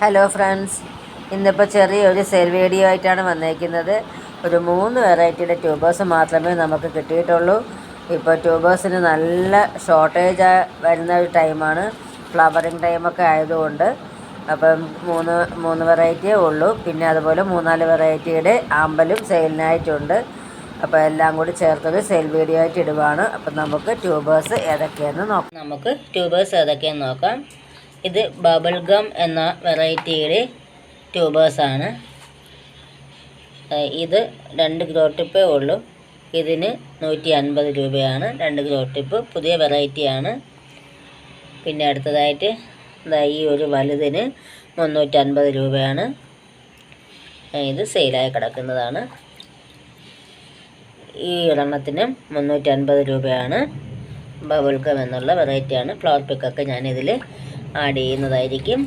Hello friends ഇന്നിപ്പോൾ ചെറിയൊരു cell video ആയിട്ടാണ് വന്നേക്കുന്നത്. ഒരു മൂന്ന് വെറൈറ്റിയുടെ ട്യൂബേഴ്സ് മാത്രമേ നമുക്ക് കിട്ടിയിട്ടുള്ളൂ. ഇപ്പോൾ ട്യൂബേഴ്സിന് നല്ല ഷോർട്ടേജ് വരുന്ന ഒരു ടൈമാണ് ഫ്ലവറിങ് ടൈമൊക്കെ ആയതുകൊണ്ട്. അപ്പം മൂന്ന് മൂന്ന് വെറൈറ്റിയേ ഉള്ളൂ. പിന്നെ അതുപോലെ മൂന്നാൽ വെറൈറ്റിയുടെ ആമ്പലും സെയിലിനായിട്ടുണ്ട് അപ്പോൾ എല്ലാം കൂടി ചേർത്തൊരു സെൽ വീഡിയോ ആയിട്ട് ഇടുവാണ്. അപ്പം നമുക്ക് ട്യൂബേഴ്സ് ഏതൊക്കെയാണെന്ന് നോക്കാം. നമുക്ക് ട്യൂബേഴ്സ് ഏതൊക്കെയാണെന്ന് നോക്കാം. ഇത് ബബിൾ ഗം എന്ന വെറൈറ്റിയുടെ ട്യൂബേഴ്സാണ് ഇത് രണ്ട് ഗ്രോ ടിപ്പേ ഉള്ളൂ. ഇതിന് നൂറ്റി അൻപത് രൂപയാണ്. രണ്ട് ഗ്രോ ടിപ്പ് പുതിയ വെറൈറ്റിയാണ് പിന്നെ അടുത്തതായിട്ട് ഈ ഒരു വലുതിന് മുന്നൂറ്റൻപത് രൂപയാണ്. ഇത് സെയിലായി കിടക്കുന്നതാണ്. ഈ ഒരെണ്ണത്തിന് മുന്നൂറ്റൻപത് രൂപയാണ്. ബബിൾഗം എന്നുള്ള വെറൈറ്റിയാണ് ഫ്ലവർ പിക്കൊക്കെ ഞാനിതിൽ ആഡ് ചെയ്യുന്നതായിരിക്കും.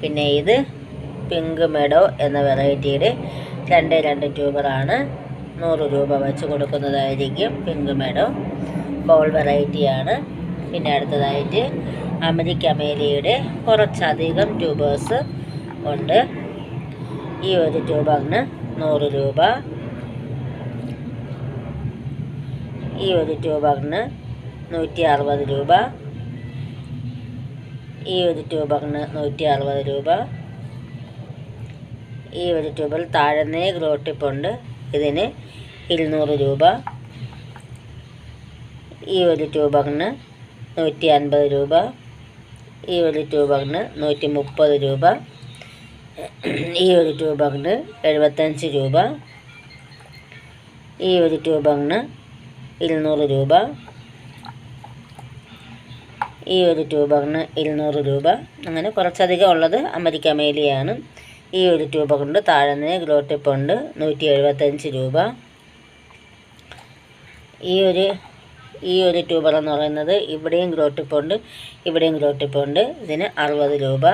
പിന്നെ ഇത് പിങ്ക് മെഡോ എന്ന വെറൈറ്റിയുടെ രണ്ട് രണ്ട് ട്യൂബറാണ് നൂറ് രൂപ വെച്ച് കൊടുക്കുന്നതായിരിക്കും പിങ്ക് മെഡോ ബോൾ വെറൈറ്റിയാണ് പിന്നെ അടുത്തതായിട്ട് അമേരിക്ക അമേലിയുടെ കുറച്ചധികം ട്യൂബേഴ്സ് ഉണ്ട്. ഈ ഒരു ട്യൂബറിന് നൂറ് രൂപ. ഈ ഒരു ട്യൂബറിന് നൂറ്റി അറുപത് രൂപ. ഈ ഒരു ട്യൂബറിന് നൂറ്റി അറുപത് രൂപ. ഈ ഒരു ട്യൂബിൽ താഴ്ന്നേ ഗ്രോ ടിപ്പുണ്ട് ഇതിന് ഇരുന്നൂറ് രൂപ. ഈ ഒരു ട്യൂബറിന് നൂറ്റി അൻപത് രൂപ. ഈ ഒരു ട്യൂബറിന് നൂറ്റി മുപ്പത് രൂപ. ഈ ഒരു ട്യൂബറിന് എഴുപത്തഞ്ച് രൂപ. ഈ ഒരു ട്യൂബറിന് ഇരുന്നൂറ് രൂപ. ഈ ഒരു ട്യൂബറിന് ഇരുന്നൂറ് രൂപ. അങ്ങനെ കുറച്ചധികം ഉള്ളത് അമരിക്ക മേലിയാണ്. ഈ ഒരു ട്യൂബറുണ്ട് താഴെ ഗ്രോ ടിപ്പ് ഉണ്ട് നൂറ്റി എഴുപത്തഞ്ച് രൂപ. ഈ ഒരു ഈ ഒരു ട്യൂബർ എന്ന് പറയുന്നത് ഇവിടെയും ഗ്രോ ടിപ്പ് ഉണ്ട് ഇവിടെയും ഗ്രോ ടിപ്പ് ഉണ്ട്. ഇതിന് അറുപത് രൂപ.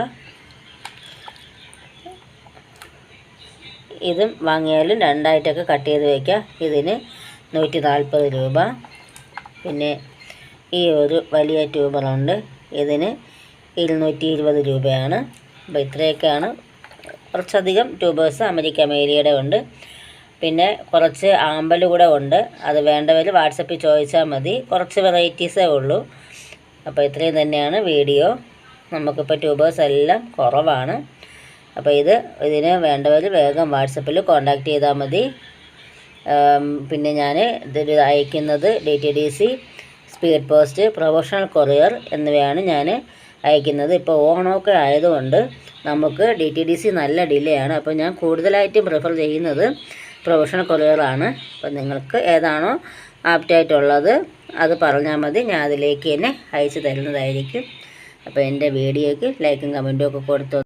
ഇതും വാങ്ങിയാലും രണ്ടായിട്ടൊക്കെ കട്ട് ചെയ്ത് വയ്ക്കാം ഇതിന് നൂറ്റി രൂപ. പിന്നെ ഈ ഒരു വലിയ ട്യൂബറുണ്ട്. ഇതിന് ഇരുന്നൂറ്റി ഇരുപത് രൂപയാണ്. അപ്പോൾ ഇത്രയൊക്കെയാണ്. കുറച്ചധികം ട്യൂബേഴ്സ് അമേരിക്ക മേരിയുടെ ഉണ്ട്. പിന്നെ കുറച്ച് ആമ്പൽ കൂടെ ഉണ്ട്. അത് വേണ്ടവർ വാട്സപ്പിൽ ചോദിച്ചാൽ മതി. കുറച്ച് വെറൈറ്റീസേ ഉള്ളൂ. അപ്പോൾ ഇത്രയും തന്നെയാണ് വീഡിയോ. നമുക്കിപ്പോൾ ട്യൂബേഴ്സ് എല്ലാം കുറവാണ്. അപ്പോൾ ഇത് ഇതിന് വേണ്ടവർ വേഗം വാട്സപ്പിൽ കോൺടാക്റ്റ് ചെയ്താൽ മതി. പിന്നെ ഞാൻ ഇതിൽ അയക്കുന്നത് D T D C speed post professional courier എന്നിവയാണ് ഞാൻ അയക്കുന്നത്. ഇപ്പോൾ ഓണമൊക്കെ ആയതുകൊണ്ട് നമുക്ക് ഡി ടി ഡി സി നല്ല ഡിലേ ആണ് അപ്പോൾ ഞാൻ കൂടുതലായിട്ടും പ്രിഫർ ചെയ്യുന്നത് പ്രൊഫഷണൽ കൊറിയറാണ്. അപ്പോൾ നിങ്ങൾക്ക് ഏതാണോ ആപ്റ്റായിട്ടുള്ളത് അത് പറഞ്ഞാൽ മതി. ഞാൻ അതിലേക്ക് തന്നെ അയച്ചു തരുന്നതായിരിക്കും. അപ്പോൾ എന്റെ വീഡിയോയ്ക്ക് ലൈക്കും കമന്റും ഒക്കെ കൊടുത്തു